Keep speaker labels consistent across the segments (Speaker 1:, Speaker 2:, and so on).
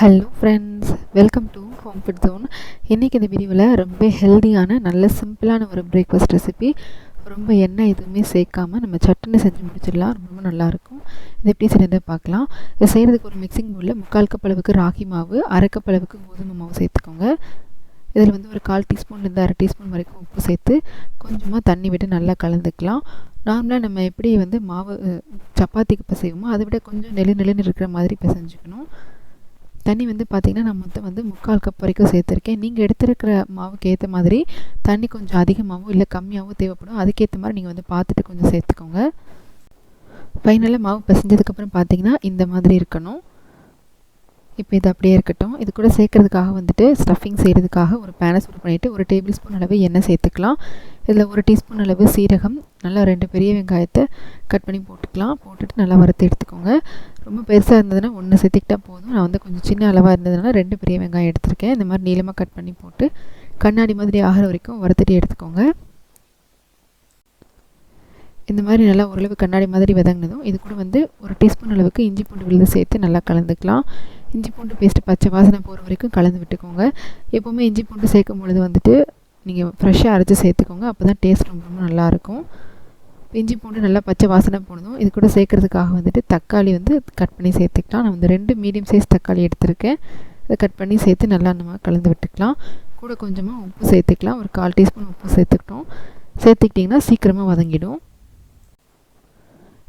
Speaker 1: Hello friends welcome to home food zone இன்றைக்கி இந்த வீடியோவில் ரொம்ப ஹெல்தியான நல்ல சிம்பிளான ஒரு பிரேக்ஃபாஸ்ட் ரெசிபி ரொம்ப எண்ணெய் எதுவுமே சேர்க்காம நம்ம சட்டுன்னு செஞ்சு முடிச்சிடலாம். ரொம்ப நல்லாயிருக்கும் இது எப்படி செய்யறதை பார்க்கலாம். இது செய்கிறதுக்கு ஒரு மிக்சிங் பவுலில் முக்கால் கப் அளவுக்கு ராகி மாவு அரை கப் அளவுக்கு கோதுமை மாவு சேர்த்துக்கோங்க. இதில் வந்து ஒரு கால் டீஸ்பூன்லேருந்து அரை டீஸ்பூன் வரைக்கும் உப்பு சேர்த்து கொஞ்சமாக தண்ணி விட்டு நல்லா கலந்துக்கலாம். நார்மலாக நம்ம எப்படி வந்து மாவு சப்பாத்திக்கு பிசைவோமோ அதை விட கொஞ்சம் நெழு நெலுன்னு இருக்கிற மாதிரி பிசைஞ்சுக்கணும். தண்ணி வந்து பார்த்திங்கன்னா நான் மொத்தம் வந்து முக்கால் கப் வரைக்கும் சேர்த்துருக்கேன். நீங்கள் எடுத்துருக்கிற மாவுக்கு ஏற்ற மாதிரி தண்ணி கொஞ்சம் அதிகமாகவோ இல்லை கம்மியாகவோ தேவைப்படும். அதுக்கேற்ற மாதிரி நீங்கள் வந்து பார்த்துட்டு கொஞ்சம் சேர்த்துக்கோங்க. ஃபைனலாக மாவு பிசைஞ்சதுக்கப்புறம் பார்த்தீங்கன்னா இந்த மாதிரி இருக்கணும். இப்போ இது அப்படியே இருக்கட்டும். இது கூட சேர்க்கறதுக்காக வந்துட்டு ஸ்டஃபிங் செய்கிறதுக்காக ஒரு பேனை சூடு பண்ணிவிட்டு ஒரு டேபிள் ஸ்பூன் அளவு எண்ணெய் சேர்த்துக்கலாம். இதில் ஒரு டீஸ்பூன் அளவு சீரகம் நல்லா ரெண்டு பெரிய வெங்காயத்தை கட் பண்ணி போட்டுக்கலாம். போட்டுட்டு நல்லா வறுத்து எடுத்துக்கோங்க. ரொம்ப பெருசாக இருந்ததுன்னா ஒன்று சேர்த்துக்கிட்டா போதும். நான் வந்து கொஞ்சம் சின்ன அளவாக இருந்ததுனால ரெண்டு பெரிய வெங்காயம் எடுத்திருக்கேன். இந்த மாதிரி நீளமாக கட் பண்ணி போட்டு கண்ணாடி மாதிரி ஆகிற வரைக்கும் வறுத்துட்டு எடுத்துக்கோங்க. இந்த மாதிரி நல்லா ஓரளவு கண்ணாடி மாதிரி விதங்கினதும் இது கூட வந்து ஒரு டீஸ்பூன் அளவுக்கு இஞ்சி பூண்டு விழுது சேர்த்து நல்லா கலந்துக்கலாம். இஞ்சி பூண்டு பேஸ்ட்டு பச்சை வாசனை போகிற வரைக்கும் கலந்து விட்டுக்கோங்க. எப்போவுமே இஞ்சி பூண்டு சேர்க்கும் பொழுது வந்துட்டு நீங்கள் ஃப்ரெஷ்ஷாக அரைச்சி சேர்த்துக்கோங்க. அப்போ தான் டேஸ்ட் ரொம்ப ரொம்ப நல்லாயிருக்கும் இஞ்சி பூண்டு நல்லா பச்சை வாசனை போனதும் இது கூட சேர்க்கறதுக்காக வந்துட்டு தக்காளி வந்து கட் பண்ணி சேர்த்துக்கலாம். நான் வந்து ரெண்டு மீடியம் சைஸ் தக்காளி எடுத்திருக்கேன். அதை கட் பண்ணி சேர்த்து நல்லா நம்ம கலந்து விட்டுக்கலாம். கூட கொஞ்சமாக உப்பு சேர்த்துக்கலாம். ஒரு கால் டீஸ்பூன் உப்பு சேர்த்துக்கிட்டோம். சேர்த்துக்கிட்டிங்கன்னா சீக்கிரமாக வதங்கிடும்.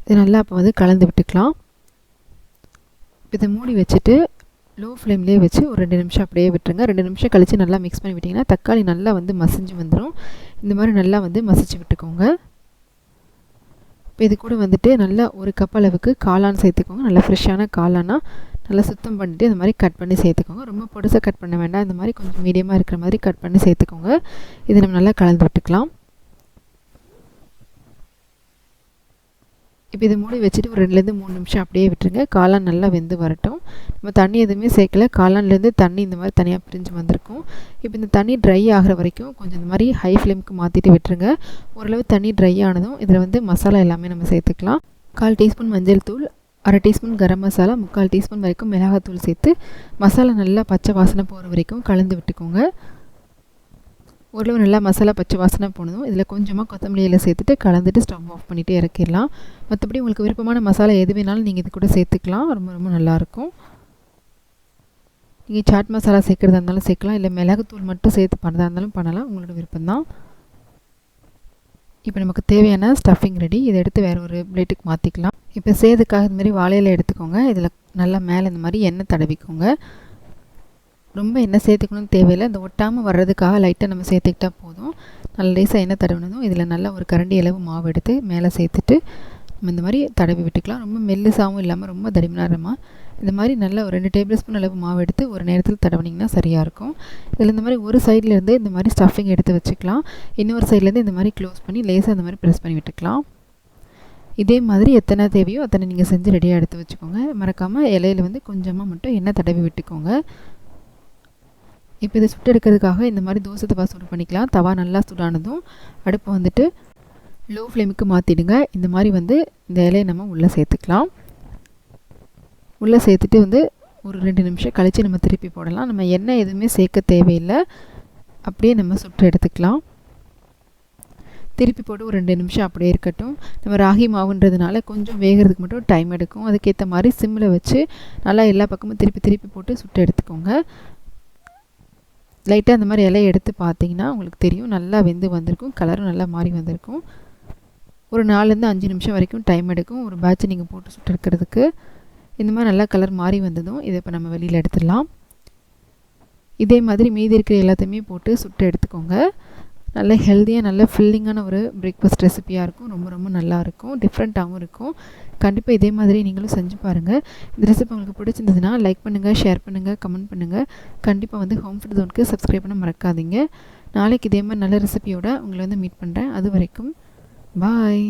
Speaker 1: இது நல்லா அப்போ வந்து கலந்து விட்டுக்கலாம். இதை மூடி வச்சுட்டு லோ ஃப்ளேம்லேயே வச்சு ஒரு ரெண்டு நிமிஷம் அப்படியே விட்டுருங்க. ரெண்டு நிமிஷம் கழித்து நல்லா மிக்ஸ் பண்ணி விட்டிங்கன்னா தக்காளி நல்லா வந்து மசிஞ்சு வந்துடும் இந்த மாதிரி நல்லா வந்து மசிச்சு விட்டுக்கோங்க. இப்போ இது கூட வந்துட்டு நல்லா ஒரு கப் அளவுக்கு காளான் சேர்த்துக்கோங்க. நல்லா ஃப்ரெஷ்ஷான காளானா நல்லா சுத்தம் பண்ணிவிட்டு இந்த மாதிரி கட் பண்ணி சேர்த்துக்கோங்க. ரொம்ப பொடுசாக கட் பண்ண வேண்டாம். இந்த மாதிரி கொஞ்சம் மீடியமாக இருக்கிற மாதிரி கட் பண்ணி சேர்த்துக்கோங்க. இதை நம்ம நல்லா கலந்து விட்டுக்கலாம். இப்போ இதை மூடி வச்சுட்டு ஒரு ரெண்டுலேருந்து மூணு நிமிஷம் அப்படியே விட்டுருங்க. காளான் நல்லா வெந்து வரட்டும். நம்ம தண்ணி எதுவுமே சேர்க்கல. காளான்லேருந்து தண்ணி இந்த மாதிரி தனியாக பிரிஞ்சு வந்திருக்கும். இப்போ இந்த தண்ணி ட்ரை ஆகிற வரைக்கும் கொஞ்சம் இந்த மாதிரி ஹை ஃப்ளேமுக்கு மாற்றிட்டு விட்டுருங்க. ஓரளவு தண்ணி ட்ரை ஆனதும் இதில் வந்து மசாலா எல்லாமே நம்ம சேர்த்துக்கலாம். கால் டீஸ்பூன் மஞ்சள் தூள் அரை டீஸ்பூன் கரம் மசாலா முக்கால் டீஸ்பூன் வரைக்கும் மிளகாத்தூள் சேர்த்து மசாலா நல்லா பச்சை வாசனை போகிற வரைக்கும் கலந்து விட்டுக்கோங்க. ஓரளவு நல்லா மசாலா பச்சை வாசனை போனதும் இதில் கொஞ்சமாக கொத்தமல்லி இலை சேர்த்துட்டு கலந்துட்டு ஸ்டவ் ஆஃப் பண்ணிவிட்டு இறக்கிடலாம். மற்றபடி உங்களுக்கு விருப்பமான மசாலா எது வேணாலும் நீங்கள் இது கூட சேர்த்துக்கலாம். ரொம்ப ரொம்ப நல்லாயிருக்கும். நீங்கள் சாட் மசாலா சேர்க்குறதா இருந்தாலும் சேர்க்கலாம். இல்லை மிளகுத்தூள் மட்டும் சேர்த்து பண்ணுறதா இருந்தாலும் பண்ணலாம். உங்களோட விருப்பம்தான். இப்போ நமக்கு தேவையான ஸ்டஃபிங் ரெடி இதை எடுத்து வேறு ஒரு பிளேட்டுக்கு மாற்றிக்கலாம் இப்போ செய்யறதுக்காக இந்த மாதிரி வாழையில எடுத்துக்கோங்க. இதில் நல்லா மேலே இந்த மாதிரி எண்ணெய் தடவிக்கோங்க. ரொம்ப எண்ணெய் சேர்த்துக்கணும்னு தேவையில்லை. இந்த ஒட்டாமல் வர்றதுக்காக லைட்டாக நம்ம சேர்த்துக்கிட்டா போதும். நல்ல லேசாக எண்ணெய் தடவினதும் இதில் நல்லா ஒரு கரண்டி அளவு மாவு எடுத்து மேலே சேர்த்துட்டு நம்ம இந்த மாதிரி தடவி விட்டுக்கலாம். ரொம்ப மெல்லுசாகவும் இல்லாமல் ரொம்ப தடிமனாரமாக இந்த மாதிரி நல்லா ஒரு ரெண்டு டேபிள் ஸ்பூன் அளவு மாவு எடுத்து ஒரு நேரத்தில் தடவினீங்கன்னா சரியாக இருக்கும். இதில் இந்த மாதிரி ஒரு சைட்லேருந்து இந்த மாதிரி ஸ்டஃபிங் எடுத்து வச்சுக்கலாம். இன்னொரு சைட்லேருந்து இந்த மாதிரி க்ளோஸ் பண்ணி லேசாக இந்த மாதிரி ப்ரெஸ் பண்ணி விட்டுக்கலாம். இதே மாதிரி எத்தனை தேவையோ அத்தனை நீங்கள் செஞ்சு ரெடியாக எடுத்து வச்சுக்கோங்க. மறக்காமல் இலையில வந்து கொஞ்சமாக மட்டும் எண்ணெய் தடவி விட்டுக்கோங்க. இப்போ இதை சுட்டு எடுக்கிறதுக்காக இந்த மாதிரி தோசை தவா சூடு பண்ணிக்கலாம். தவா நல்லா சூடானதும் அடுப்பை வந்துட்டு லோ ஃப்ளேமுக்கு மாற்றிடுங்க இந்த மாதிரி வந்து இந்த இலையை நம்ம உள்ளே சேர்த்துக்கலாம். உள்ளே சேர்த்துட்டு வந்து ஒரு ரெண்டு நிமிஷம் கழித்து நம்ம திருப்பி போடலாம். நம்ம எண்ணெய் எதுவுமே சேர்க்க தேவையில்லை. அப்படியே நம்ம சுட்டு எடுத்துக்கலாம். திருப்பி போட்டு ஒரு ரெண்டு நிமிஷம் அப்படியே இருக்கட்டும். நம்ம ராகி மாவுன்றதுனால கொஞ்சம் வேகிறதுக்கு மட்டும் டைம் எடுக்கும். அதுக்கேற்ற மாதிரி சிம்மில் வச்சு நல்லா எல்லா பக்கமும் திருப்பி திருப்பி போட்டு சுட்டு எடுத்துக்கோங்க. லைட்டாக அந்த மாதிரி இலையை எடுத்து பார்த்தீங்கன்னா உங்களுக்கு தெரியும். நல்லா வெந்து வந்திருக்கும். கலரும் நல்லா மாறி வந்திருக்கும். ஒரு நாலுலேருந்து அஞ்சு நிமிஷம் வரைக்கும் டைம் எடுக்கும். ஒரு பேட்ச் நீங்கள் போட்டு சுட்டுருக்கிறதுக்கு இந்த மாதிரி நல்லா கலர் மாறி வந்ததும் இதை இப்போ நம்ம வெளியில் எடுத்துடலாம். இதே மாதிரி மீதி இருக்கிற எல்லாத்தையுமே போட்டு சுட்டு எடுத்துக்கோங்க. நல்ல ஹெல்த்தியாக நல்ல ஃபில்லிங்கான ஒரு பிரேக்ஃபாஸ்ட் ரெசிபியாக இருக்கும். ரொம்ப ரொம்ப நல்லாயிருக்கும் டிஃப்ரெண்ட்டாகவும் இருக்கும். கண்டிப்பாக இதே மாதிரி நீங்களும் செஞ்சு பாருங்கள் இந்த ரெசிபி உங்களுக்கு பிடிச்சிருந்ததுன்னா லைக் பண்ணுங்கள் ஷேர் பண்ணுங்கள் கமெண்ட் பண்ணுங்கள் கண்டிப்பாக வந்து ஹோம் ஃபுட் ஜோனுக்கு சப்ஸ்கிரைப் பண்ண மறக்காதீங்க. நாளைக்கு இதே மாதிரி நல்ல ரெசிபியோட உங்களை வந்து மீட் பண்ணுறேன் அது வரைக்கும் பாய்